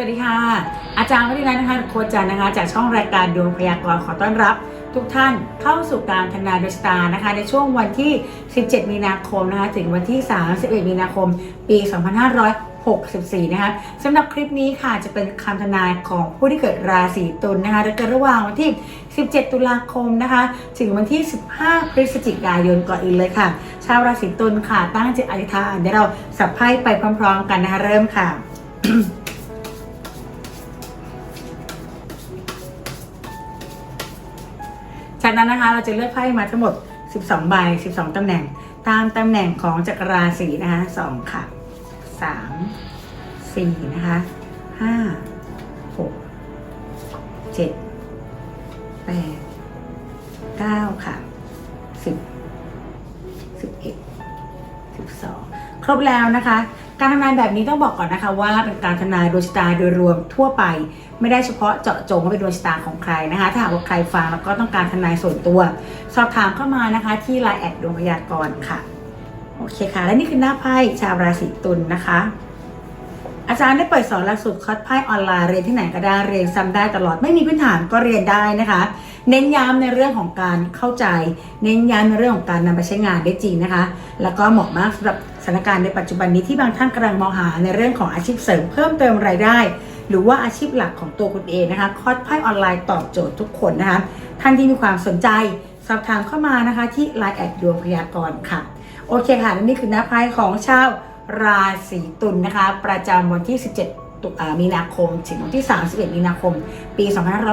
สวัสดีค่ะ อาจารย์วัฒนานะคะโคจันนะคะ จากช่องรายการดวงพยากรณ์ขอต้อนรับ ทุกท่านเข้าสู่การทำนายดวงชะตานะคะ ในช่วงวันที่ 17 มีนาคมนะคะ ถึงวันที่ 31 มีนาคม ปี 2564 นะคะสำหรับคลิปนี้ค่ะจะเป็นคำทำนายของผู้ที่เกิดราศีตุลนะคะโดยเกิดระหว่างวันที่ 17 ตุลาคมนะคะ ถึงวันที่ 15 พฤศจิกายนก่อนอื่นเลยค่ะ ชาวราศีตุลค่ะตั้งจิตอธิษฐานเดี๋ยวเราสับไพ่ไปพร้อม ๆ กันนะคะเริ่มค่ะ จากนั้นนะคะเราจะเลือกไพ่มาทั้งหมด 12 ใบ 12 ตำแหน่ง ตามตำแหน่งของจักรราศีนะคะ2ค่ะ3 4นะคะ5 6 7 8 9ค่ะ10 11 12ครบแล้วนะคะ การทำนายแบบนี้ต้องบอกก่อนนะคะว่าเป็นการทำนายดวงชะตาโดยรวมทั่วไป ไม่ได้เฉพาะเจาะจงว่าเป็นดวงชะตาของใครนะคะ ถ้าหากว่าใครฟังแล้วก็ต้องการทำนายส่วนตัว สอบถามเข้ามานะคะ ที่ไลน์แอดดวงพยากรณ์ค่ะโอเคค่ะ และนี่คือหน้าไพ่ชาวราศีตุลนะคะ อาจารย์ได้เปิดสอนหลักสูตรคอร์สไพ่ออนไลน์เรียนที่ไหนก็ได้เรียนซ้ำได้ตลอดไม่มีพื้นฐานก็เรียนได้นะคะ เน้นย้ำในเรื่องของการเข้าใจ เน้นย้ำในเรื่องของการนำไปใช้งานได้จริงนะคะ แล้วก็เหมาะมากสำหรับ ถานการณ์ในปัจจุบันนี้ที่บางท่านกำลังมองหาในเรื่องของอาชีพเสริมเพิ่มเติมรายได้ หรือว่าอาชีพหลักของตัวคุณเองนะคะ คอร์สไพ่ออนไลน์ตอบโจทย์ทุกคนนะคะท่านที่มีความสนใจสอบถามเข้ามานะคะที่ Line แอดดวงพยากรณ์ค่ะ โอเคค่ะนี่คือหน้าไพ่ของชาวราศีตุลนะคะ ประจำวันที่ 17 มีนาคม ถึงวันที่ 31 มีนาคม ปี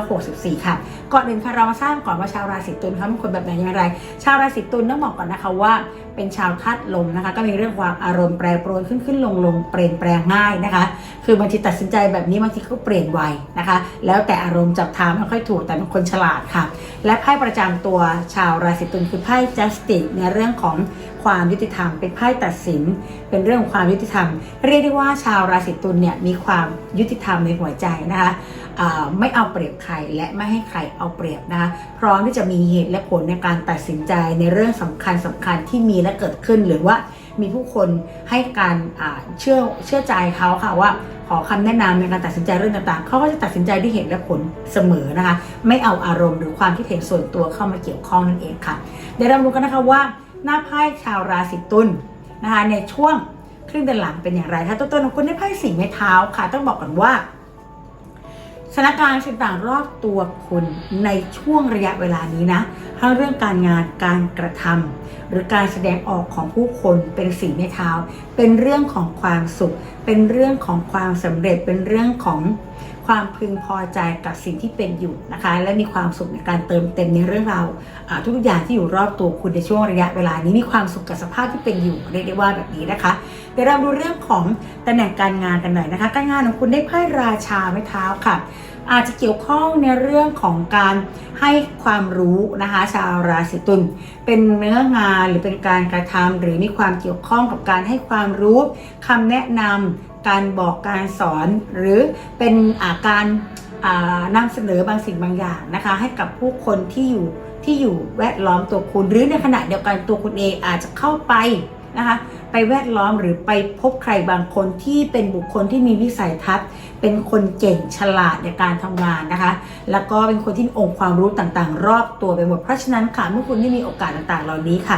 2564 ค่ะ ก่อนอื่นค่ะเรามาทราบก่อนว่าชาวราศีตุลเขาเป็นคนแบบไหนอย่างไร ชาวราศีตุลต้องบอกก่อนนะคะว่า เป็นชาวธาตุลมนะคะ ก็มีเรื่องความอารมณ์แปรปรวนขึ้นขึ้นลงลงเปลี่ยนแปลงง่ายนะคะ คือบางทีตัดสินใจแบบนี้บางทีก็เปลี่ยนไวนะคะ แล้วแต่อารมณ์จับทางไม่ค่อยถูกแต่เป็นคนฉลาดค่ะ และไพ่ประจำตัวชาวราศีตุลคือไพ่ justice ในเรื่องของ ความยุติธรรม เป็นไพ่ตัดสิน เป็นเรื่องความยุติธรรม เรียกได้ว่าชาวราศีตุลเนี่ยมีความยุติธรรมในหัวใจนะคะไม่เอาเปรียบใครและไม่ให้ใครเอาเปรียบนะคะพร้อมที่จะมีเหตุและผลในการตัดสินใจในเรื่องสำคัญสคัญๆที่มีและเกิดขึ้นหรือว่ามีผู้คนให้การเชื่อเชื่อใจเขาค่ะว่าขอคำแนะนำในการตัดสินใจเรื่องต่างๆ เขาก็จะตัดสินใจด้วยเหตุและผลเสมอนะคะ ไม่เอาอารมณ์หรือความคิดเห็นส่วนตัวเข้ามาเกี่ยวข้องนั่นเองค่ะ เดี๋ยวเราดูกันนะคะว่า หน้าไพ่ชาวราศีตุลนะคะในช่วงครึ่งเดือนหลังเป็นอย่างไรถ้าต้นของคุณได้ไพ่สีไม้เท้าค่ะ ต้องบอกก่อนว่าสถานการณ์ต่างๆรอบตัวคุณในช่วงระยะเวลานี้นะทั้งเรื่องการงานการกระทำหรือการแสดงออกของผู้คนเป็นสีไม้เท้า เป็นเรื่องของความสุข เป็นเรื่องของความสำเร็จเป็นเรื่องของ ความพึงพอใจกับสิ่งที่เป็นอยู่นะคะ และมีความสุขในการเติมเต็มในเรื่องราวทุกอย่างที่อยู่รอบตัวคุณในช่วงระยะเวลานี้มีความสุขกับสภาพที่เป็นอยู่เรียกได้ว่าแบบนี้นะคะเดี๋ยวเราดูเรื่องของตำแหน่งการงานกันหน่อยนะคะ การงานของคุณได้ไพ่ราชาไม้เท้าค่ะอาจจะเกี่ยวข้องในเรื่องของการให้ความรู้นะคะชาวราศีตุลเป็นเนื้องานหรือเป็นการกระทำหรือมีความเกี่ยวข้องกับการให้ความรู้คำแนะนำ การบอกการสอนหรือเป็นอาการอ่านำเสนอบางสิ่งบางอย่างนะคะ ให้กับผู้คนที่อยู่ที่อยู่แวดล้อมตัวคุณ หรือในขณะเดียวกันตัวคุณเองอาจจะเข้าไปนะคะไปแวดล้อมหรือไปพบใครบางคนที่เป็นบุคคลที่มีวิสัยทัศน์ เป็นคนเก่งฉลาดในการทำงานนะคะ แล้วก็เป็นคนที่มีองค์ความรู้ต่างๆ รอบตัวไปหมดเพราะฉะนั้นค่ะเมื่อคุณได้มีโอกาสต่างๆ เหล่านี้ค่ะ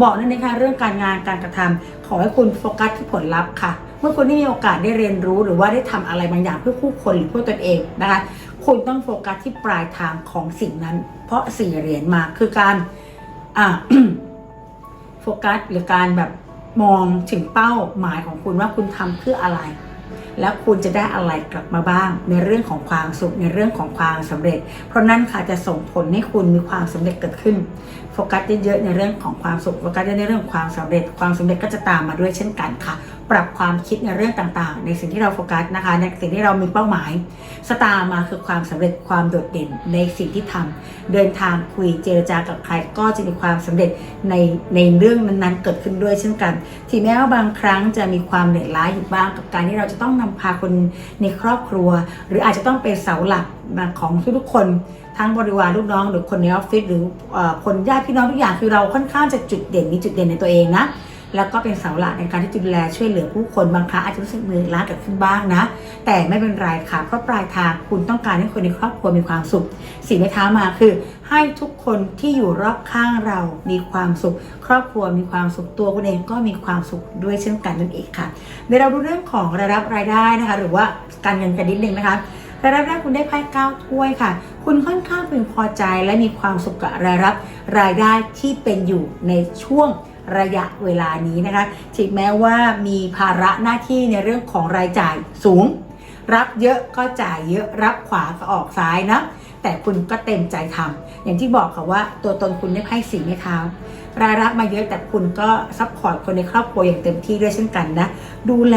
บอกนั่นเองค่ะเรื่องการงานการกระทำขอให้คุณโฟกัสที่ผลลัพธ์ค่ะ เมื่อคุณได้มีโอกาสได้เรียนรู้หรือว่าได้ทำอะไรบางอย่างเพื่อผู้คนหรือเพื่อตนเองนะคะคุณต้องโฟกัสที่ปลายทางของสิ่งนั้น เพราะสี่เหรียญมาคือการอ่าโฟกัสหรือการแบบมองถึงเป้าหมายของคุณว่าคุณทำเพื่ออะไร แล้วคุณจะได้อะไรกลับมาบ้าง ในเรื่องของความสุขในเรื่องของความสำเร็จ เพราะนั่นค่ะจะส่งผลให้คุณมีความสำเร็จเกิดขึ้นโฟกัสเยอะๆในเรื่องของความสุขโฟกัสเยอะในเรื่องของความสำเร็จ ความสำเร็จก็จะตามมาด้วยเช่นกันค่ะ ปรับความคิดในเรื่องต่างๆ ในสิ่งที่เราโฟกัสนะคะในสิ่งที่เรามีเป้าหมายสตาร์มาคือความสำเร็จความโดดเด่นในสิ่งที่ทำเดินทางคุยเจรจากับใครก็จะมีความสำเร็จในในเรื่องนั้นๆ เกิดขึ้นด้วยเช่นกันถึงแม้ว่าบางครั้งจะมีความเหนื่อยล้าอยู่บ้างกับการที่เราจะต้องนำพาคนในครอบครัว หรืออาจจะต้องเป็นเสาหลักของทุกๆคนทั้งบริวารลูกน้อง หรือคนในออฟฟิศหรืออ่อคนญาติพี่น้องทุกอย่างคือเราค่อนข้างจะจุดเด่นมีจุดเด่นในตัวเองนะ แล้วก็เป็นเสาหลักในการที่ดูแลช่วยเหลือผู้คนบางครั้งอาจจะรู้สึกเหนื่อยล้าเกิดขึ้นบ้างนะ แต่ไม่เป็นไรค่ะเพราะปลายทางคุณต้องการให้คนในครอบครัวมีความสุขสิ่งที่ท้ามาคือ ให้ทุกคนที่อยู่รอบข้างเรามีความสุข ครอบครัวมีความสุขตัวคุณเองก็มีความสุขด้วยเช่นกันนั่นเองค่ะเดี๋ยวเราดูเรื่องของรายรับรายได้นะคะ หรือว่าการเงินกันนิดนึงนะคะรายรับแรกคุณได้ไพ่เก้าถ้วยค่ะ คุณค่อนข้างพึงพอใจและมีความสุขกับรายรับรายได้ที่เป็นอยู่ในช่วง ระยะเวลานี้นะคะถึงแม้ว่ามีภาระหน้าที่ในเรื่องของรายจ่ายสูง รับเยอะก็จ่ายเยอะรับขวาก็ออกซ้ายนะแต่คุณก็เต็มใจทำอย่างที่บอกค่ะว่าตัวตนคุณได้ไพ่สีไม้เท้ารายรับมาเยอะแต่คุณก็ซัพพอร์ตคนในครอบครัวอย่างเต็มที่ด้วยเช่นกันนะ ดูแล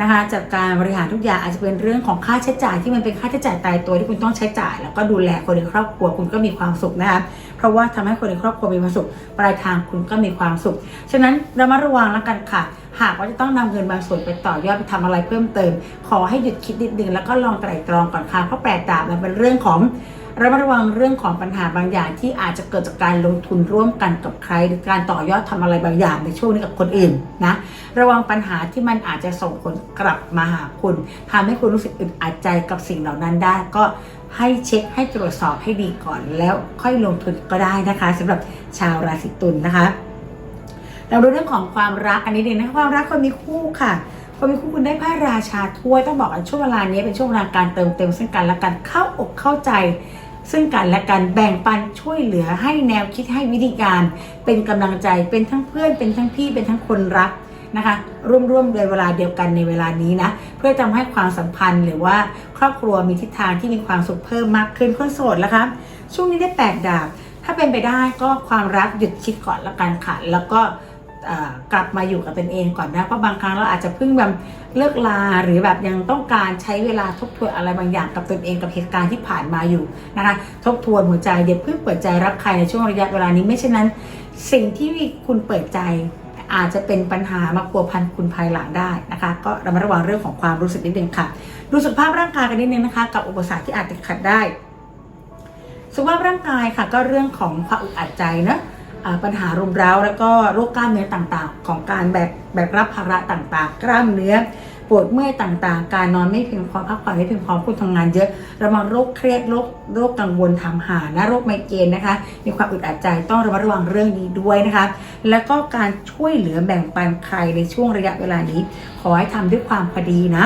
นะคะจัดการบริหารทุกอย่างอาจจะเป็นเรื่องของค่าใช้จ่ายที่มันเป็นค่าใช้จ่ายตายตัวที่คุณต้องใช้จ่าย แล้วก็ดูแลคนในครอบครัวคุณก็มีความสุขนะคะเพราะว่าทำให้คนในครอบครัวมีความสุขปลายทางคุณก็มีความสุข ฉะนั้นระมัดระวังแล้วกันค่ะ หากว่าจะต้องนำเงินบางส่วนไปต่อยอดไปทำอะไรเพิ่มเติม ขอให้หยุดคิดนิดนึงแล้วก็ลองไตร่ตรองก่อนค่ะเพราะแปลกดามันเป็นเรื่องของ ระมัดระวังเรื่องของปัญหาบางอย่างที่อาจจะเกิดจากการลงทุนร่วมกันกับใคร หรือการต่อยอดทำอะไรบางอย่างในช่วงนี้กับคนอื่นนะระวังปัญหาที่มันอาจจะส่งผลกลับมาหาคุณทำให้คุณรู้สึกอึดอัดใจกับสิ่งเหล่านั้นได้ก็ให้เช็คให้ตรวจสอบให้ดีก่อนแล้วค่อยลงทุนก็ได้นะคะสำหรับชาวราศีตุลนะคะ เราดูเรื่องของความรักอันนี้ดีนะความรักคนมีคู่ค่ะคนมีคู่คุณได้ไพ่ราชาถ้วยต้องบอกว่าช่วงเวลานี้เป็นช่วงเวลาการเติมเต็มซึ่งกันและกันเข้าอกเข้าใจ ซึ่งกันและกันแบ่งปันช่วยเหลือให้แนวคิดให้วิธีการ เป็นกำลังใจเป็นทั้งเพื่อน เป็นทั้งพี่เป็นทั้งคนรักนะคะ ร่วมๆในเวลาเดียวกันในเวลานี้นะเพื่อทำให้ความสัมพันธ์หรือว่าครอบครัวมีทิศทางที่มีความสุขเพิ่มมากขึ้นคนโสดแล้วคะช่วงนี้ได้แปดดาบถ้าเป็นไปได้ก็ความรักหยุดคิดก่อนละกันค่ะแล้วก็ กลับมาอยู่กับตนเองก่อนนะเพราะบางครั้งเราอาจจะเพิ่งแบบเลิกลาหรือแบบยังต้องการใช้เวลาทบทวนอะไรบางอย่างกับตนเองกับเหตุการณ์ที่ผ่านมาอยู่นะคะทบทวนหัวใจเดี๋ยวเพิ่งเปิดใจรักใครในช่วงระยะเวลานี้ไม่เช่นนั้น สิ่งที่คุณเปิดใจอาจจะเป็นปัญหามาพัวพันคุณภายหลังได้นะคะ ก็ระมัดระวังเรื่องของความรู้สึกนิดนึงค่ะ ดูสุขภาพร่างกายกันนิดนึงนะคะ กับอุปสรรคที่อาจติดขัดได้ สุขภาพร่างกายค่ะ ก็เรื่องของความอึดอัดใจนะ ปัญหารุมเร้า แล้วก็โรคกล้ามเนื้อต่างๆ ของการแบกแบกรับภาระต่างๆ กล้ามเนื้อปวดเมื่อยต่างๆ การนอนไม่เพียงพอพักผ่อนไม่เพียงพอคุณทำงานเยอะระวังโรคเครียดโรคโรคกังวลถามหานะโรคไมเกรนนะคะ มีความอึดอัดใจต้องระมัดระวังเรื่องนี้ด้วยนะคะ แล้วก็การช่วยเหลือแบ่งปันใครในช่วงระยะเวลานี้ ขอให้ทำด้วยความพอดีนะ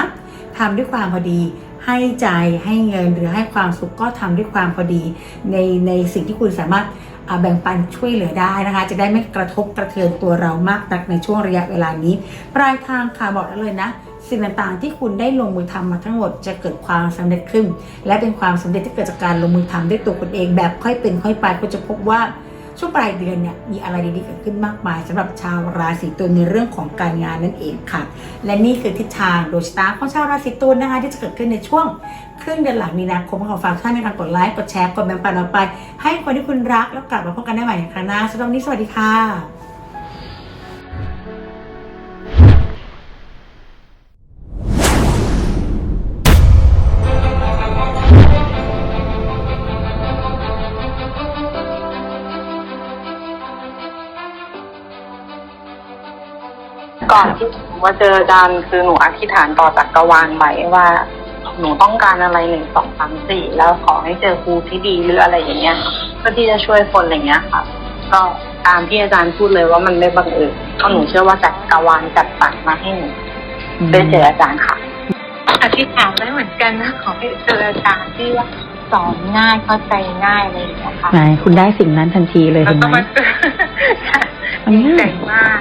ทำด้วยความพอดีให้ใจให้เงินหรือให้ความสุขก็ทำด้วยความพอดี ในในสิ่งที่คุณสามารถ แบ่งปันช่วยเหลือได้นะคะ จะได้ไม่กระทบกระเทือนตัวเรามากนักในช่วงระยะเวลานี้ ปลายทางค่ะบอกได้เลยนะสิ่งต่างๆที่คุณได้ลงมือทำมาทั้งหมดจะเกิดความสำเร็จขึ้น และเป็นความสำเร็จที่เกิดจากการลงมือทำด้วยตัวคุณเองแบบค่อยเป็นค่อยไปคุณจะพบว่า ช่วงปลายเดือนเนี่ยมีอะไรดีๆเกิดขึ้นมากมายสำหรับชาวราศีตุลในเรื่องของการงานนั่นเองค่ะ และนี่คือทิศทางโดยสตาร์ของชาวราศีตุลนะคะ ที่จะเกิดขึ้นในช่วงครึ่งเดือนหลังมีนาคมขอฝากท่านในการกดไลค์กดแชร์กดแบ่งปันออกไป ให้คนที่คุณรักแล้วกลับมาพบกันได้ใหม่ในครั้งหน้าสำหรับวันนี้สวัสดีค่ะ อนที่หนูมาเจออาจารย์คือหนูอธิษฐานต่อจากกรวาลไว้ว่า หนูต้องการอะไรหนึ่งสองสามสี่แล้วขอให้เจอครูที่ดีหรืออะไรอย่างเงี้ยค่ะเพื่อที่จะช่วยคนอะไรเงี้ยค่ะ ก็ตามที่อาจารย์พูดเลยว่ามันไม่บังเอิญเพราะหนูเชื่อว่าจักรวาลจัดสรรมาให้หนูได้เจออาจารย์ค่ะ อธิษฐานไว้เหมือนกันนะขอให้เจออาจารย์ที่ว่าสอนง่ายเข้าใจง่ายอะไรอย่างเงี้ยค่ะไหนคุณได้สิ่งนั้นทันทีเลยแล้วเห็นก็ไหมมาเจอมันดีง่าใจยมาก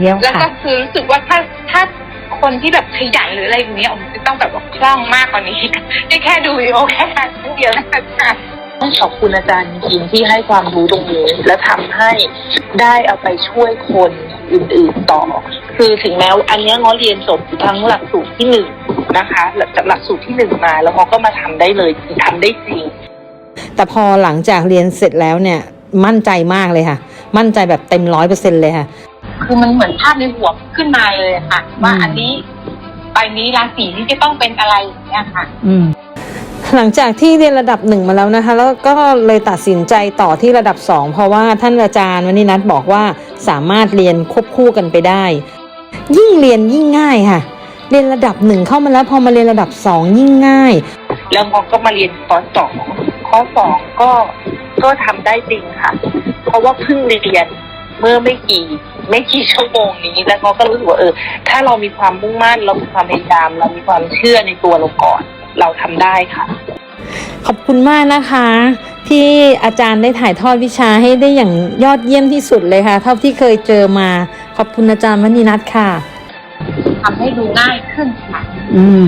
เยี่ยมแล้วค่ะก็คือรู้สึกว่าถ้าถ้าคนที่แบบขยันหรืออะไรอย่างเงี้ยผมจะต้องแบบว่าคล่องมากกว่านี้นี่แค่ดูวิดีโอแค่ครั้งเดียวนะคะต้องขอบคุณอาจารย์จริงๆที่ให้ความรู้ตรงนี้ และทำให้ได้เอาไปช่วยคนอื่นๆต่อ คือถึงแม้ว่าอันเนี้ยง้อเรียนจบทั้งหลักสูตรที่หนึ่งนะคะจากหลักสูตรที่หนึ่งมา แล้วง้อก็มาทำได้เลยทำได้จริง แต่พอหลังจากเรียนเสร็จแล้วเนี่ยมั่นใจมากเลยค่ะ มั่นใจแบบเต็มร้อยเปอร์เซ็นเลยค่ะ คือมันเหมือนภาพในหัวขึ้นมาเลยอะค่ะ ว่าอืมอันนี้ใบนี้ราศีนี้จะต้องเป็นอะไรอย่างเงี้ยค่ะ อืมหลังจากที่เรียนระดับหนึ่งมาแล้วนะคะ แล้วก็เลยตัดสินใจต่อที่ระดับสองเพราะว่าท่านอาจารย์วันนี้นัทบอกว่าสามารถเรียนควบคู่กันไปได้ ยิ่งเรียนยิ่งง่ายค่ะ เรียนระดับหนึ่งเข้ามาแล้วพอมาเรียนระดับสองยิ่งง่าย แล้วง้อก็มาเรียนข้อสองข้อสองก็ก็ทำได้จริงค่ะ เพราะว่าเพิ่งเรียนเมื่อไม่กี่ ไม่กี่ชั่วโมงนี้ แล้วง้อก็รู้สึกว่าเออ ถ้าเรามีความมุ่งมั่น เรามีความพยายาม เรามีความเชื่อในตัวเราก่อน เราทำได้ค่ะ ขอบคุณมากนะคะ ที่อาจารย์ได้ถ่ายทอดวิชาให้ได้อย่างยอดเยี่ยมที่สุดเลยค่ะ เท่าที่เคยเจอมา ขอบคุณอาจารย์มณีนัทค่ะทำให้ดูง่ายขึ้นค่ะอืม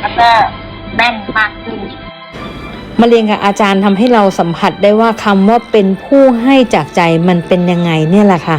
แล้วก็แน่นมากขึ้นมาเรียนกับอาจารย์ทำให้เราสัมผัสได้ว่าคำว่าเป็นผู้ให้จากใจมันเป็นยังไงเนี่ยแหละค่ะ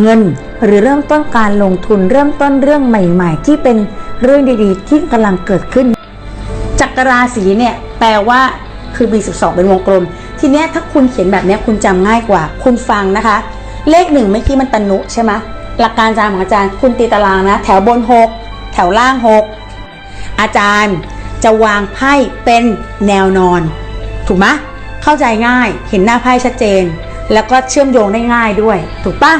เงิน หรือเริ่มต้นการลงทุนเริ่มต้นเรื่องใหม่ ๆ ที่เป็นเรื่องดีๆ ที่กำลังเกิดขึ้น จักรราศีเนี่ยแปลว่าคือมี12 เป็นวงกลม ทีเนี้ยถ้าคุณเขียนแบบเนี้ยคุณจำง่ายกว่า คุณฟังนะคะ เลขหนึ่งเมื่อกี้มันตนุใช่ไหมหลักการจารย์ของอาจารย์คุณตีตารางนะ แถวบน 6 แถวล่าง 6 อาจารย์จะวางไพ่เป็นแนวนอน ถูกไหมเข้าใจง่ายเห็นหน้าไพ่ชัดเจน แล้วก็เชื่อมโยงได้ง่ายด้วย ถูกปะ